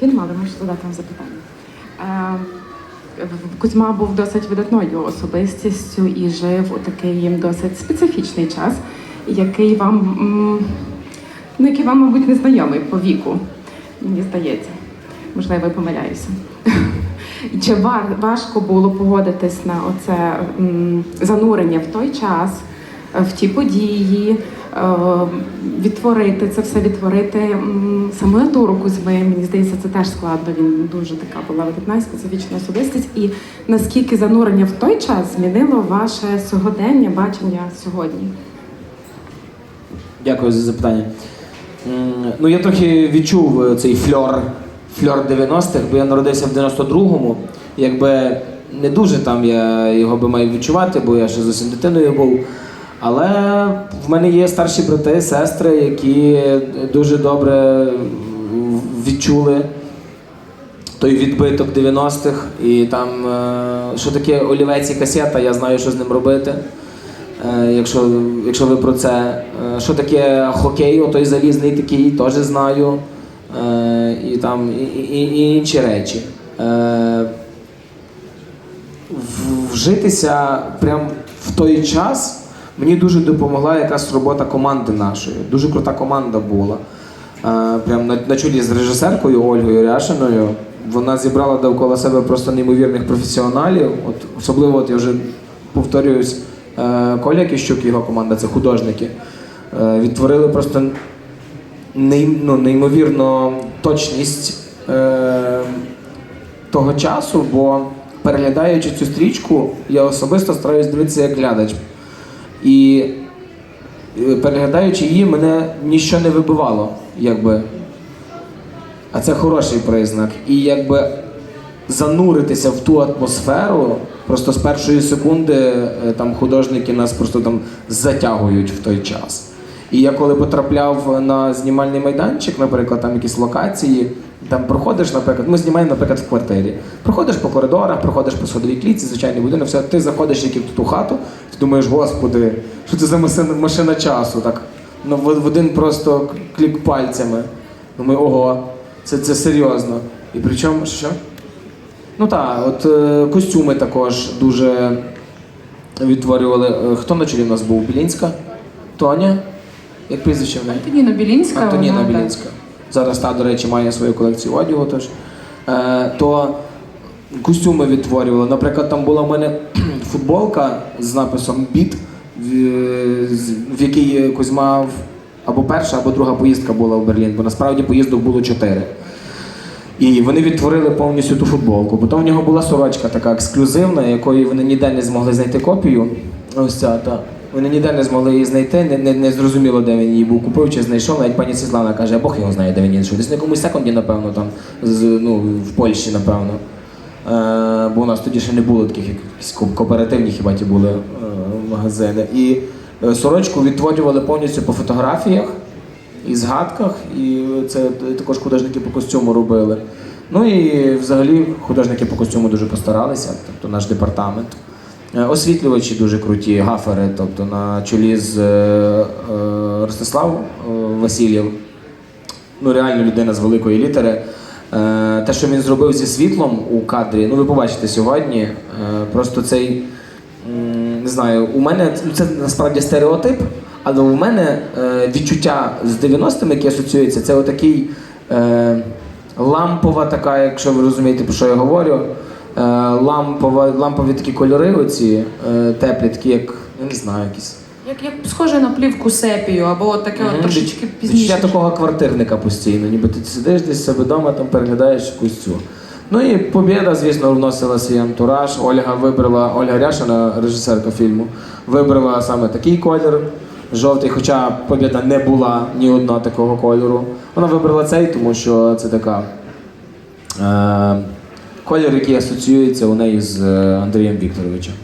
фільм, але можу задати вам запитання. Е, Кузьма був досить видатною особистістю і жив у такий досить специфічний час, який вам, ну, який вам, мабуть, не знайомий по віку, мені здається. Можливо, я помиляюся. Чи важко було погодитись на оце занурення в той час, в ті події, відтворити це все, відтворити м, саму натуру Кузьми. Мені здається, це теж складно. Він дуже така була видатна специфічна особистість. І наскільки занурення в той час змінило ваше сьогодення, бачення сьогодні? Дякую за запитання. Ну, я трохи відчув е, цей фльор, фльор 90-х, бо я народився в 92-му. Якби не дуже там я його би мав відчувати, бо я ще зовсім дитиною був. Але в мене є старші брати, сестри, які дуже добре відчули той відбиток 90-х. І там, е, що таке олівець і касета, я знаю, що з ним робити. Е, Якщо, якщо ви про це. Е, Що таке хокей, отой залізний такий, теж знаю. І там і, і, і інші речі. Вжитися прям в той час мені дуже допомогла якась робота команди нашої. Дуже крута команда була. Е, Прям на, на чолі з режисеркою Ольгою Ряшиною. Вона зібрала довкола себе просто неймовірних професіоналів. От, особливо, от я вже повторююсь, е, Коля Кіщук, його команда, це художники. Е, Відтворили просто ней, ну, неймовірну точність е, того часу, бо переглядаючи цю стрічку, я особисто стараюсь дивитися як глядач. І е, переглядаючи її, мене ніщо не вибивало, якби. А це хороший признак. І якби зануритися в ту атмосферу, просто з першої секунди е, там художники нас просто там затягують в той час. І я коли потрапляв на знімальний майданчик, наприклад, там якісь локації, там проходиш, наприклад, ми знімаємо, наприклад, в квартирі. Проходиш по коридорах, проходиш по сходовій клітці, звичайний будинок, все, ти заходиш тільки в ту хату, ти думаєш, господи, що це за машина, машина часу? Так, ну, в, в один просто клік пальцями. Думаю, ого, це, це серйозно. І причому, що? Ну так, от е, костюми також дуже відтворювали. Е, Хто на чолі в нас був? Білінська? Тоня? Як прізвище в неї? Антоніна Білінська. Антоніна вона, так. Білінська. Зараз та, до речі, має свою колекцію одягу теж. Е, то костюми відтворювали. Наприклад, там була в мене футболка з написом Біт, в, в якій Кузьма або перша, або друга поїздка була в Берлін, бо насправді поїздок було чотири. І вони відтворили повністю ту футболку. Потім в нього була сорочка така ексклюзивна, якої вони ніде не змогли знайти копію. Ось ця та. Вони ніде не змогли її знайти, не, не, не зрозуміло, де він її був купив чи знайшов. Навіть пані Світлана каже, Бог його знає, де він її знайшов. Десь на якомусь секунді, напевно, там, з, ну, в Польщі, напевно. Е, бо у нас тоді ще не було таких якісь кооперативні хіба ті були е, магазини. І е, сорочку відтворювали повністю по фотографіях і згадках, і це також художники по костюму робили. Ну і взагалі художники по костюму дуже постаралися, тобто наш департамент. Е, Освітлювачі дуже круті, гафери, тобто на чолі з е, е, Ростислав Васильєв, ну реально людина з великої літери. Те, що він зробив зі світлом у кадрі, ну ви побачите сьогодні. Просто цей не знаю, у мене ну, це насправді стереотип, але у мене відчуття з 90-ми, яке асоціюється, це отакий лампова така, якщо ви розумієте, про що я говорю. Е, лампова, лампові такі кольори, оці е, теплі, такі, як я не знаю, якісь. Як, як схоже на плівку сепію, або от таке от трошечки пізніше. Відчуття такого квартирника постійно, ніби ти сидиш десь себе вдома, там переглядаєш якусь цю. Ну і Побєда, звісно, вносила свій антураж. Ольга вибрала, Ольга Ряшина, режисерка фільму, вибрала саме такий колір. Жовтий, хоча Побєда не була ні одного такого кольору. Вона вибрала цей, тому що це така е, колір, який асоціюється у неї з е, Андрієм Вікторовичем.